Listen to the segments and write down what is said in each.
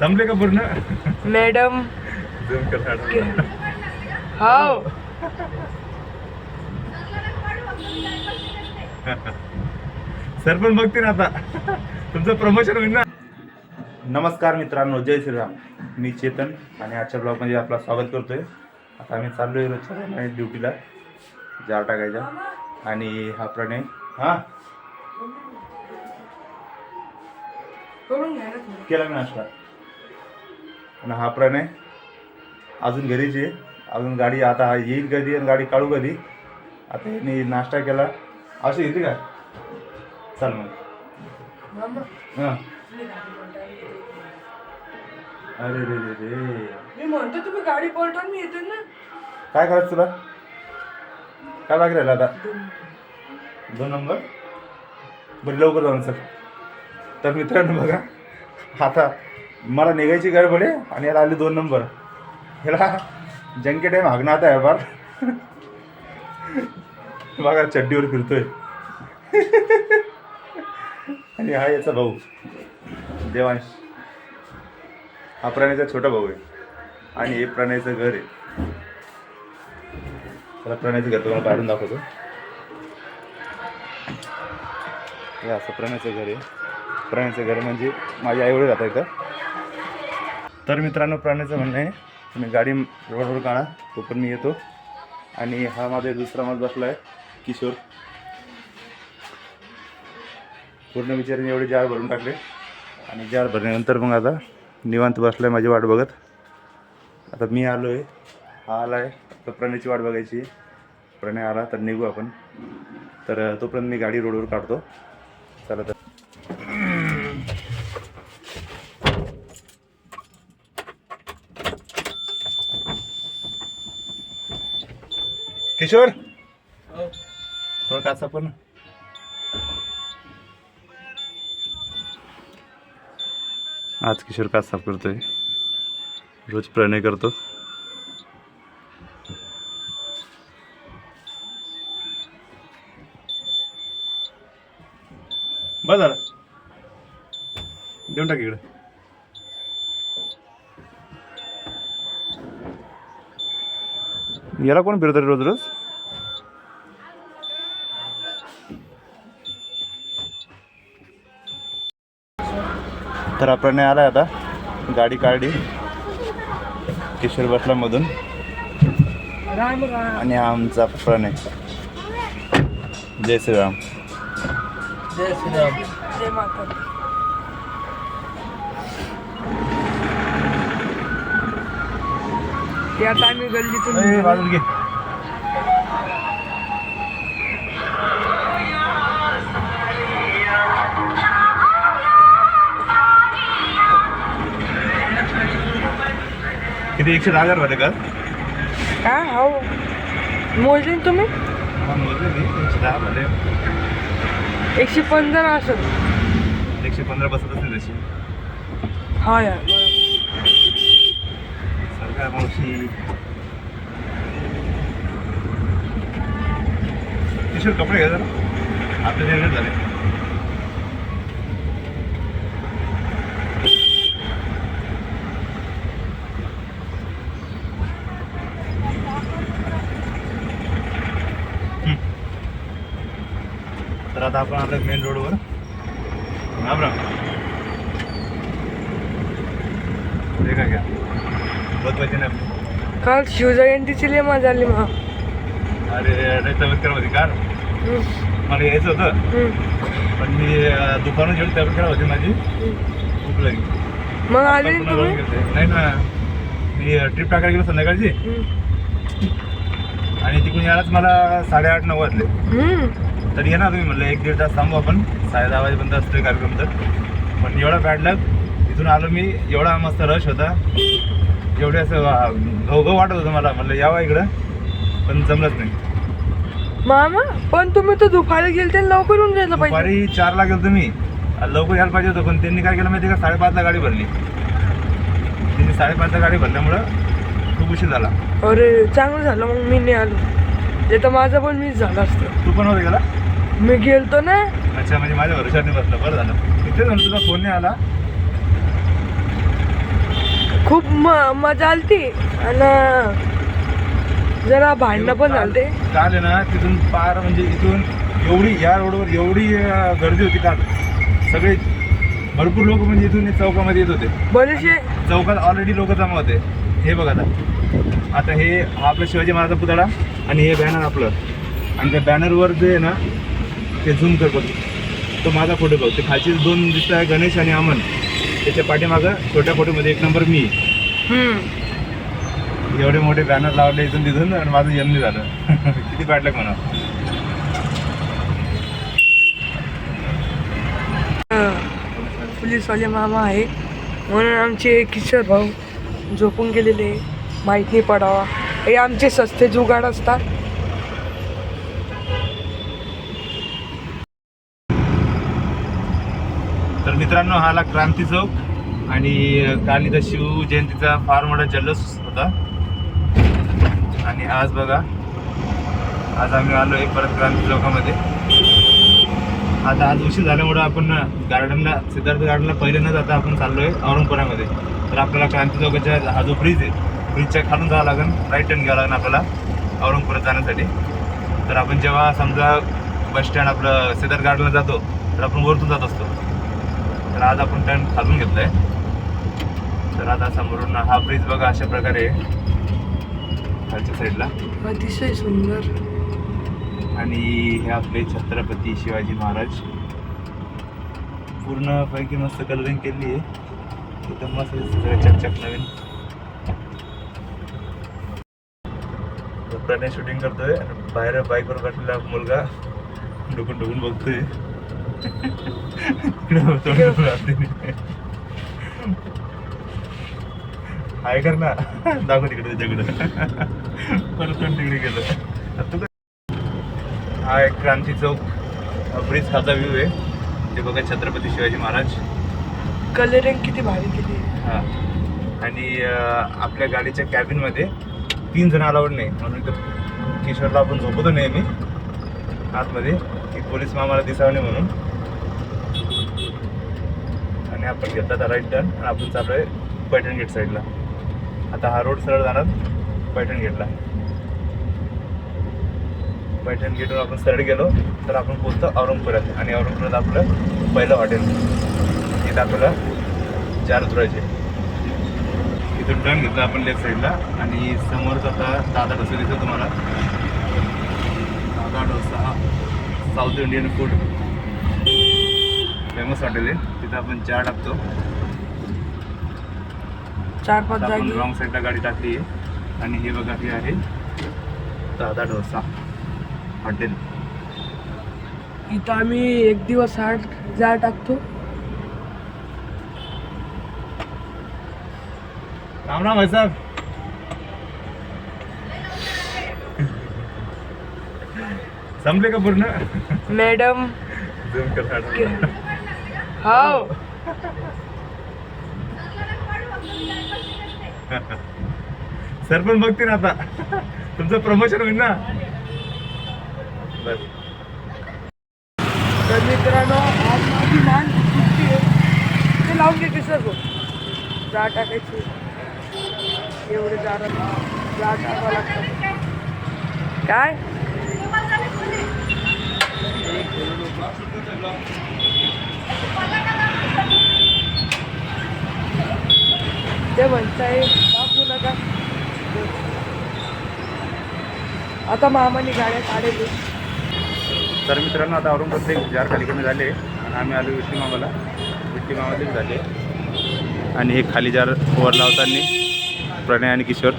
संपले का पूर्ण? मॅडम. हाव. सर पण बघतील आता. तुमचं प्रमोशन होईल ना? नमस्कार मित्रांनो जय श्रीराम. मी चेतन आणि आजच्या ब्लॉगमध्ये आपलं स्वागत करतोय. आता आम्ही चाललोय रोजच्या ड्युटीला जार टाकायच्या आणि हा प्रणय हां? ना. केला मी नाश्ता. आणि हा प्रणय अजून घरीच आहे. अजून गाडी आता येईल कधी आणि गाडी काढू कधी? आता यांनी नाश्ता केला. अशी येते का? चल मग. मामा, हां. अरे रे रे रे. मी म्हणतो तुम्ही गाडी पलटून मी येते ना. काय करायचं तुला? काय बाकी राहिलं आता? दोन नंबर. बरं लवकर जाऊन सर तर मित्रांनो बघा आता मला निघायची गडबड आहे आणि याला आली दोन नंबर. ह्याला जंके टाईम हागणं आता आहे फार. बघा चड्डीवर फिरतोय. आणि हा याचा भाऊ. देवांश. हा प्रणयचा छोटा भाऊ आहे. आणि हे प्रणयचं घर आहे. त्याला प्रणयचं घर तुम्हाला काढून दाखवतो. हे असं प्रणयचं घर आहे. प्रणयचं घर म्हणजे माझे आईवडील राहतात इथं. तर मित्रांनो प्राण्याचं म्हणणं आहे तुम्ही गाडी रोडवर काढा तो पण मी येतो. आणि हा माझा दुसरा माणूस बसला आहे किशोर. पूर्ण विचाराने एवढे जार भरून टाकले. आणि जार भरल्यानंतर मग आता निवांत बसला आहे माझी वाट बघत. आता मी आलो आहे हा आला आहे तर प्रणयची वाट बघायची आहे. प्रणय आला तर निघू आपण. तर तोपर्यंत मी गाडी रोडवर काढतो चला तर किशोर थोडं काचा पण आज किशोर काच साफ करतोय. रोज प्रणय करतो. बस झालं. देऊन टाक इकडे. याला कोण फिरत रोज रोज? तर आपण आलाय आता. गाडी काढली. किशोर बसला मधून राम राम आणि हा आमचा प्रणय. जय श्रीराम. जय श्रीराम. जय माता दी. ते आता आम्ही गल्लीतून किती? एकशे दहा हजार होते का? का हो. मोजले ना तुम्ही? हा, मोजले मी. एकशे दहा एकशे पंधरा असेल एकशे पंधरा बसत असतील तशी. हा यार. सरकार मावशी. किशोर कपडे घ्या जरा. आपले निर्णय झाले. तर आता आपण आलो मेन रोडवर राम घ्या? नाही काल शिवजयंतीची लय मजा आली मग. अरे खराब होती कार मला यायचं होतं. पण मी दुपारून जेवढी तब्येत खराब होती माझी भूक लागली मग आले. नाही ना. मी ट्रिप टाकायला गेलो संध्याकाळची. आणि तिकडून यायलाच मला साडेआठ नऊ वाजले. तर ये ना तुम्ही म्हणलं एक दीड तास थांबू आपण. साडे दहा वाजेपर्यंत असतो कार्यक्रम तर. पण एवढा बॅड लक तिथून आलो मी एवढा मस्त रश होता. एवढे असं घव घव वाटत होतं मला. म्हणलं यावा इकडं. पण जमलंच नाही. मामा पण तुम्ही तर दुपारी गेलते लवकर येऊन जायला पाहिजे. दुपारी चारला गेलो तुम्ही लवकर यायला पाहिजे होतं पण त्यांनी काय केलं माहिती का? साडेपाचला गाडी भरली. त्यांनी साडेपाचला गाडी भरल्यामुळं खूप उशीर झाला. अरे चांगलं झालं मग मी नाही आलो. ते तर माझं पण मिस झालं असतं. तू पण होते गेला मी गेलतो ना. अच्छा म्हणजे माझ्या भरोशाने बसलं. बरं झालं. तिथेच म्हणलं तुझा फोन नाही आला? खूप म मजा आलती. आणि जरा भांडणं पण झालते. काल आहे ना तिथून पार म्हणजे इथून एवढी या रोडवर एवढी अं, गर्दी होती काल. सगळे भरपूर लोक म्हणजे इथून या चौकामध्ये येत होते. बरेचसे चौकात ऑलरेडी लोक जमा होते. हे बघ आता. आता हे हा आपलं शिवाजी महाराज पुतळा आणि हे बॅनर आपलं. आणि त्या बॅनरवर जे आहे ना ते झूम कर बघ. तो माझा फोटो बघ. ते खालचे दोन दिसत आहे गणेश आणि अमन. त्याच्या पाठीमागं छोट्या फोटोमध्ये एक नंबर मी. एवढे मोठे बॅनर लावले इथून तिथून आणि माझं जन्म झालं. किती पाडलं म्हणा पोलीसवाले मामा आहे. म्हणून आमचे किशोर भाऊ झोपून गेलेले. माहीत पडावा. हे आमचे सस्ते जुगाड असतात तर मित्रांनो हा आला क्रांती चौक आणि काल इथं शिव जयंतीचा फार मोठा जल्लोष होता. आणि आज बघा आज आम्ही आलो आहे परत क्रांती चौकामध्ये. आता आज उशीर झाल्यामुळं आपण गार्डनला सिद्धार्थ गार्डनला पहिले न जाता आपण चाललो आहे औरंगपुरामध्ये. तर आपल्याला क्रांती चौकाच्या हा जो ब्रिज आहे ब्रिजच्या खालून जावं लागेल राईट टर्न घ्यावं लागेल आपल्याला औरंगपुरात जाण्यासाठी. तर आपण जेव्हा समजा बस स्टँड आपलं सिद्धार्थ गार्डनला जातो तर आपण वरतून जात असतो. तर आज आपण टर्न खालून घेतलाय. तर आता समोरून हा ब्रिज बघा अशा प्रकारे. खालच्या साईडला अतिशय सुंदर. आणि हे आपले छत्रपती शिवाजी महाराज. पूर्णपैकी मस्त कलरिंग केली आहे. एकदम मस्त चकचक नवीन. प्रणय शूटिंग करतोय आणि बाहेर बाईकवर बसलेला मुलगा डुकून डुकून बघतोय. हाय कर ना. दाखव तिकडे त्याच्याकडे परत पण तिकडे गेलं हा एक क्रांती चौक. ब्रिज खाचा व्ह्यू आहे. ते बघा छत्रपती शिवाजी महाराज. कलरिंग किती भारी केली हा. आणि आपल्या गाडीच्या कॅबिनमध्ये तीन जण अलाउड नाही. म्हणून इथं किशोरला आपण झोपतो नेहमी. आतमध्ये. की पोलीस मामाला दिसावं नाही म्हणून. आणि आपण घेतला राईट टर्न आणि आपण चालू आहे पैठण गेट साईडला आता हा रोड सरळ जाणार पैठण गेटला पैठण गेटवर आपण सरळ गेलो तर आपण पोचतो औरंगपुरात. आणि औरंगपुरात आपलं पहिलं हॉटेल इथं आपल्याला चार उतरायचे इथून टर्न घेतला आपण लेफ्ट साईडला आणि समोरच आता दादा डोसा दिसतो तुम्हाला. दादा dosa south Indian food famous hotel आहे. तिथं आपण चहा टाकतो. चार पाच जागी. रॉंग साईडला गाडी टाकली आहे. आणि हे बघा हे आहे दादा डोसा. हॉटेल. इथं आम्ही एक दिवस आठ जा टाकतो. राम राम भाई साहब संपले का पूर्ण? मॅडम हाव. सर पण बघते ना आता. तुमचं प्रमोशन होईल ना? बस. तर मित्रांनो आज माझी मान सुट्टी आहे ते लावून देते सर जा टाकायची. एवढे जारा जा टाकावं लागतं. काय? ते म्हणताय दाखवू नका. आता मामानी गाड्या काढेल तर मित्रांनो आता औरंगाबाद एक जार खाली कमी झाले. आणि आम्ही आलो विष्णू मामाला. विष्णू मामालेच झाले. आणि हे खाली जार वर लावताना प्रणय आणि किशोर.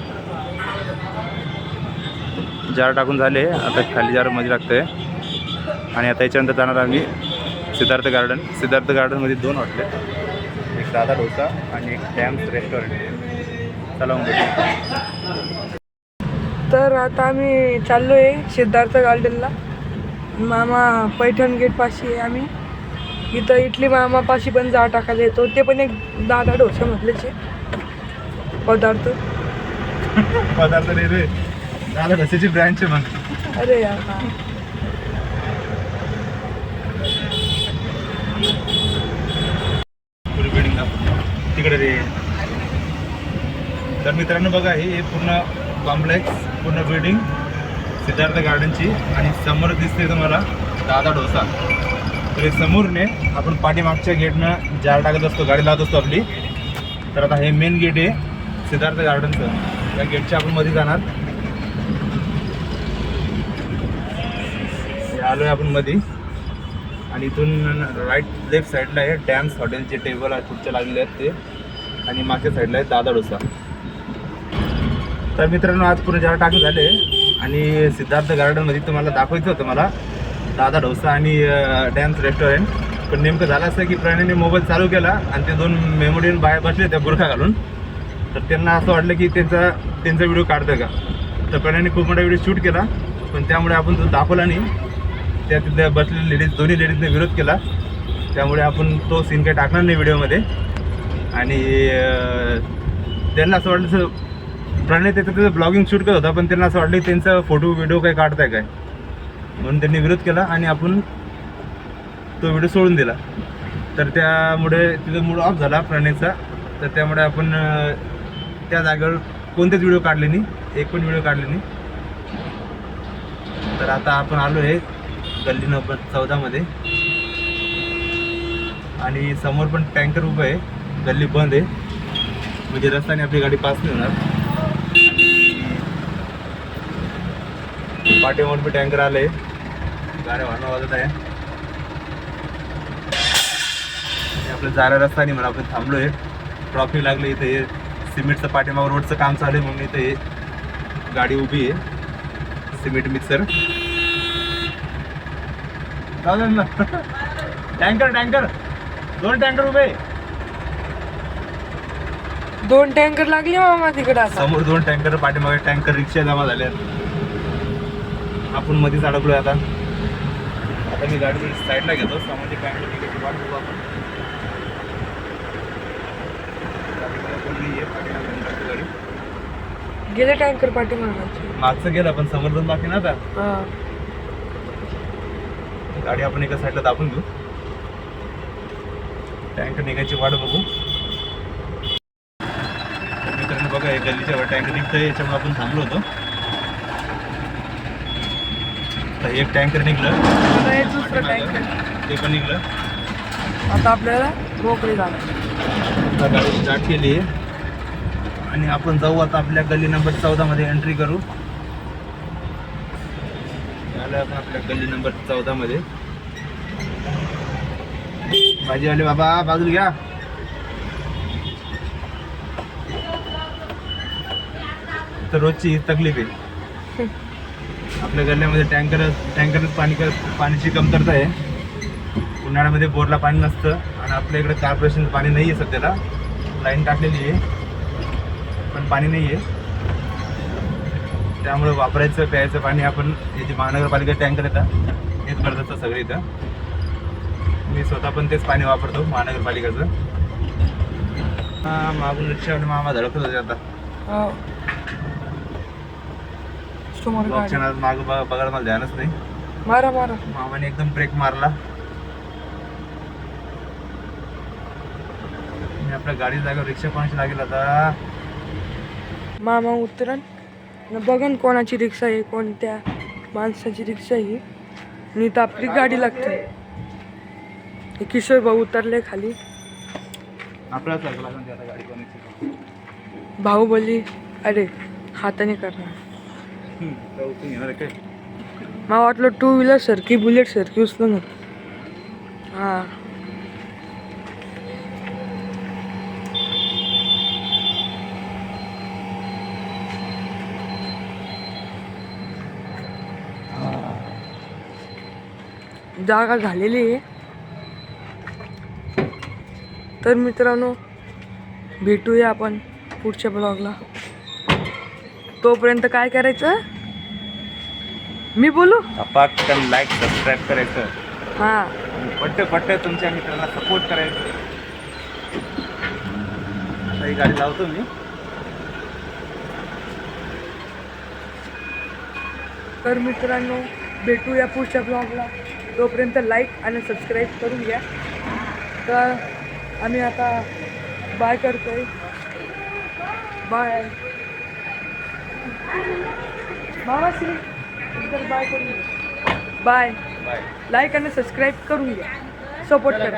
जार टाकून झाले. आता खाली जारमध्ये लागतंय. आणि आता याच्यानंतर जाणार आम्ही सिद्धार्थ गार्डन. सिद्धार्थ गार्डनमध्ये दोन हॉटेल एक दादा डोसा आणि एक डॅम्स रेस्टॉरंट चला. तर आता आम्ही चाललो आहे सिद्धार्थ गार्डनला. मामा पैठण गेट पाशी आहे आम्ही. इथं इटली मामापाशी पण जा टाकायला येतो. ते पण एक दादा डोसा म्हटलेच आहे पदार्थ पदार्थ दादा डोस्याची ब्रँच आहे मग अरे यार हा. पुरी बिल्डिंग तिकडे रे. तर मित्रांनो बघा हे पूर्ण कॉम्प्लेक्स पूर्ण बिल्डिंग सिद्धार्थ गार्डनची आणि समोर दिसते तुम्हाला दादा डोसा तर हे समोरने आपण पाठीमागच्या गेटनं जार टाकत असतो गाडी लावत असतो आपली. तर आता हे मेन गेट आहे सिद्धार्थ गार्डनचं या गेटच्या आपण मध्ये जाणार. हे आलोय आपण मध्ये आणि इथून राईट लेफ्ट साईडला आहे डॅम्स हॉटेलचे टेबल खुर्च्या लागलेले आहेत ते. आणि मागच्या साईडला आहे दादा डोसा तर मित्रांनो आज पूर्ण जरा टाकू झाले आणि सिद्धार्थ गार्डनमध्ये तुम्हाला दाखवायचं होतं मला दादा डोसा आणि डॅम्स रेस्टॉरंट पण नेमकं झालं असं की प्राण्याने मोबाईल चालू केला आणि ते दोन मेमोरीन बाहेर बसले त्या बुरखा घालून. तर त्यांना असं वाटलं की त्यांचा त्यांचा व्हिडिओ काढतं का? तर प्राण्याने खूप मोठा व्हिडिओ शूट केला पण त्यामुळे आपण तो दाखवला नाही. त्या तिथल्या बसलेल्या लेडीज दोन्ही लेडीजने विरोध केला. त्यामुळे आपण तो सीन काही टाकणार नाही व्हिडिओमध्ये. आणि त्यांना असं वाटलं असं प्रणय त्याचं त्याचं ब्लॉगिंग शूट करत होता पण त्यांना असं वाटलं की त्यांचा फोटो व्हिडिओ काही काढताय काय? म्हणून त्यांनी विरोध केला आणि आपण तो व्हिडिओ सोडून दिला. तर त्यामुळे तिथं मूड ऑफ झाला प्रणयचा. तर त्यामुळे आपण त्या जागेवर कोणतेच व्हिडिओ काढले नाही. एक पण व्हिडिओ काढले नाही. तर आता आपण आलो आहे गल्ली नंबर चौदामध्ये आणि समोर पण टँकर उभं आहे. गल्ली बंद आहे. म्हणजे रस्त्याने आपली गाडी पास नाही होणार. आणि पण टँकर आले गाड्या वाहनं वाजत आहे. आणि आपलं जारा रस्ता नाही म्हणा आपण थांबलोय. ट्रॉफिक लागले इथे. हे सिमेंटचं पाठीमाग रोडचं काम चालू आहे म्हणून इथे गाडी उभी आहे. Cement mixer. चालेल ना. Tanker tanker. दोन टँकर उभे. दोन टँकर लागले मामा तिकडे समोर दोन टँकर पाठीमागे टँकर रिक्षा जमा झाल्या आपण मध्येच अडकलोय आता. आता मी गाडी साईडला घेतो. वाट बघू आपण. पाठीमागे. गेले टँकर पाठीमागाचे मागचं गेलं पण समोर दोन बाकी ना आता. हा. गाडी आपण एका साईडला दाबून घेऊ. टँकर निघायची वाट बघू. तर मित्रांनो बघा हे गल्लीच्या टँकर निघतंय याच्यामुळे आपण थांबलो होतो. तर एक टँकर निघलं. दुसरं टँकर ते पण निघलं. आता आपल्याला मोकळी झालं गाडी स्टार्ट केली आहे. आणि आपण जाऊ आता आपल्या गल्ली नंबर चौदामध्ये एंट्री करू. आलं आपण आपल्या गल्ली नंबर चौदा मध्ये. भाजीवाले बाबा बाजूला घ्या. तर रोजची तकलीफ आहे. आपल्या गल्ल्यामध्ये टँकर टँकरच पाणी पाण्याची कमतरता आहे. उन्हाळ्यामध्ये बोरला पाणी नसतं आणि आपल्या इकडे कार्पोरेशन पाणी नाही आहे सध्याला. लाईन टाकलेली आहे. पण पाणी नाही आहे त्यामुळे वापरायचं प्यायचं पाणी आपण हे जे महानगरपालिका टँकर येतात हेच करत असतं सगळे इथं. मी स्वतः पण तेच पाणी वापरतो महानगरपालिकेचं. मागून रिक्षावाले मामा धडकत होते आता. ऑप्शन आज मागं बघ- बघायला मला ध्यानच नाही. मारा मारा. मामाने एकदम ब्रेक मारला. मी आपल्या गाडी जागा रिक्षा कोणाची लागेल आता? मामा उतरण न बघन कोणाची रिक्षा आहे कोणत्या माणसाची रिक्षा आहे. आणि इथं आपली गाडी लागते. हे किशोर भाऊ उतरले खाली. कोणाची बाहुबली अरे हाताने करणार. तर मला वाटलं टू व्हीलर सारखी बुलेट सारखी उचलून हां. जागा झालेली आहे. तर मित्रांनो भेटूया आपण पुढच्या ब्लॉगला तोपर्यंत काय करायचं? मी बोलू? पटकन लाईक सबस्क्राईब करायचं. हां. पट्ट पट्ट तुमच्या मित्रांना सपोर्ट करायचं. ही गाडी लावतो मी. तर मित्रांनो भेटूया पुढच्या ब्लॉगला तोपर्यंत लाईक आणि सबस्क्राईब करून घ्या. तर आम्ही आता बाय करतोय. बाय मामाश्री बाय करून बाय बाय लाईक आणि सबस्क्राईब करून घ्या. सपोर्ट करा.